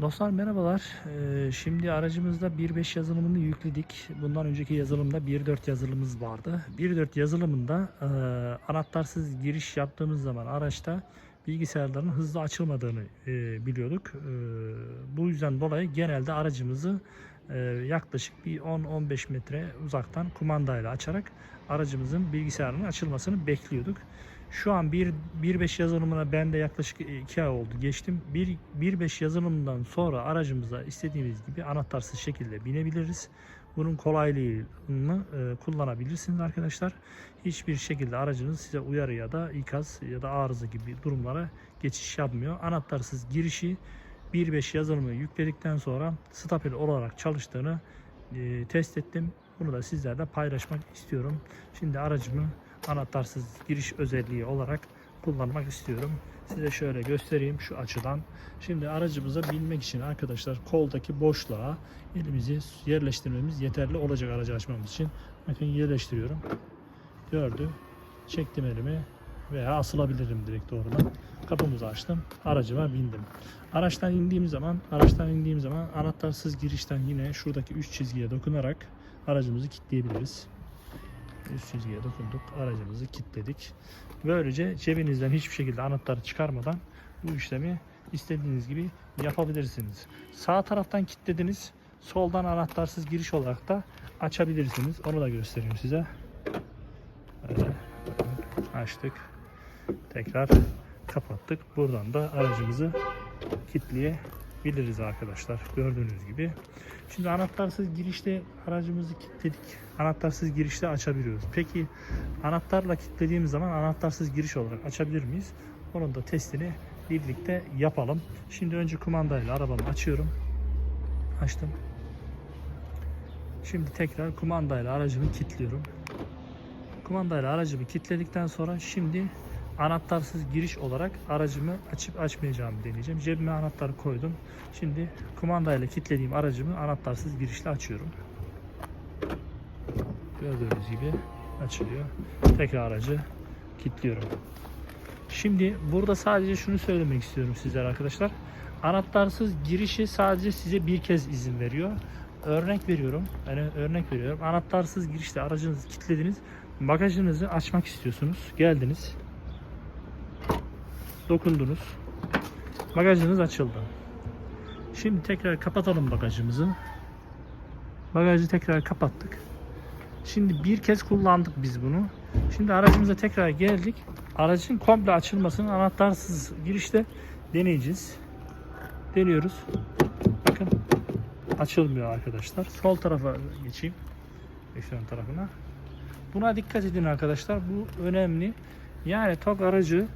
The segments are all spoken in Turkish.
Dostlar merhabalar. Ee, Şimdi aracımızda 1.5 yazılımını yükledik. Bundan önceki yazılımda 1.4 yazılımımız vardı. 1.4 yazılımında e, anahtarsız giriş yaptığımız zaman araçta bilgisayarların hızlı açılmadığını e, biliyorduk. E, Bu yüzden dolayı genelde aracımızı yaklaşık bir 10-15 metre uzaktan kumandayla açarak aracımızın bilgisayarının açılmasını bekliyorduk. Şu an 1.5 yazılımına ben de yaklaşık 2 ay oldu geçtim. 1.5 yazılımından sonra aracımıza istediğimiz gibi anahtarsız şekilde binebiliriz. Bunun kolaylığını e, kullanabilirsiniz arkadaşlar. Hiçbir şekilde aracınız size uyarı ya da ikaz ya da arıza gibi durumlara geçiş yapmıyor. Anahtarsız girişi 1.5 yazılımı yükledikten sonra stabil olarak çalıştığını e, test ettim. Bunu da sizlerle paylaşmak istiyorum. Şimdi aracımı anahtarsız giriş özelliği olarak kullanmak istiyorum. Size şöyle göstereyim şu açıdan. Şimdi aracımıza binmek için arkadaşlar koldaki boşluğa elimizi yerleştirmemiz yeterli olacak aracı açmamız için. Bakın yerleştiriyorum. Gördü. Çektim elimi veya asılabilirim direkt doğrudan. Kapımızı açtım. Aracıma bindim. Araçtan indiğim zaman, araçtan indiğim zaman anahtarsız girişten yine şuradaki üç çizgiye dokunarak aracımızı kilitleyebiliriz. Üst çizgiye dokunduk. Aracımızı kilitledik. Böylece cebinizden hiçbir şekilde anahtarı çıkarmadan bu işlemi istediğiniz gibi yapabilirsiniz. Sağ taraftan kilitlediniz. Soldan anahtarsız giriş olarak da açabilirsiniz. Onu da göstereyim size. Açtık. Tekrar kapattık. Buradan da aracımızı kilitleyebiliriz arkadaşlar. Gördüğünüz gibi. Şimdi anahtarsız girişte aracımızı kilitledik. Anahtarsız girişte açabiliyoruz. Peki anahtarla kilitlediğimiz zaman anahtarsız giriş olarak açabilir miyiz? Onun da testini birlikte yapalım. Şimdi önce kumandayla arabamı açıyorum. Açtım. Şimdi tekrar kumandayla aracımı kilitliyorum. Kumandayla aracımı kilitledikten sonra şimdi anahtarsız giriş olarak aracımı açıp açmayacağımı deneyeceğim. Cebime anahtarı koydum. Şimdi kumandayla kilitlediğim aracımı anahtarsız girişle açıyorum. Gördüğünüz gibi açılıyor. Tekrar aracı kilitliyorum. Şimdi burada sadece şunu söylemek istiyorum sizlere arkadaşlar. Anahtarsız girişi sadece size bir kez izin veriyor. Örnek veriyorum. Yani örnek veriyorum. Anahtarsız girişte aracınızı kilitlediniz. Bagajınızı açmak istiyorsunuz. Geldiniz. Dokundunuz. Bagajınız açıldı. Şimdi tekrar kapatalım bagajımızı. Bagajı tekrar kapattık. Şimdi bir kez kullandık biz bunu. Şimdi aracımıza tekrar geldik. Aracın komple açılmasını anahtarsız girişte deneyeceğiz. Deniyoruz. Bakın açılmıyor arkadaşlar. Sol tarafa geçeyim. Ekran tarafına. Buna dikkat edin arkadaşlar. Bu önemli. Yani TOG aracı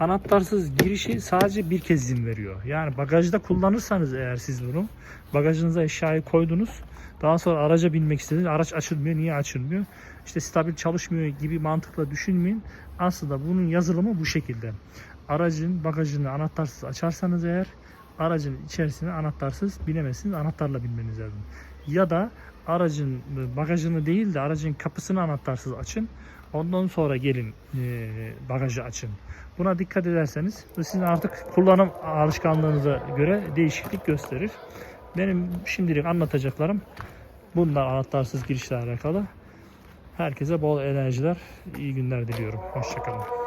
anahtarsız girişi sadece bir kez izin veriyor. Yani bagajda kullanırsanız eğer siz bunu bagajınıza eşyayı koydunuz. Daha sonra araca binmek istediniz. Araç açılmıyor. Niye açılmıyor? İşte stabil çalışmıyor gibi mantıkla düşünmeyin. Aslında bunun yazılımı bu şekilde. Aracın bagajını anahtarsız açarsanız eğer aracın içerisine anahtarsız binemezsiniz. Anahtarla binmeniz lazım. Ya da aracın bagajını değil de aracın kapısını anahtarsız açın. Ondan sonra gelin e, bagajı açın. Buna dikkat ederseniz bu sizin artık kullanım alışkanlığınıza göre değişiklik gösterir. Benim şimdilik anlatacaklarım bunlar anahtarsız girişle alakalı. Herkese bol enerjiler, iyi günler diliyorum. Hoşçakalın.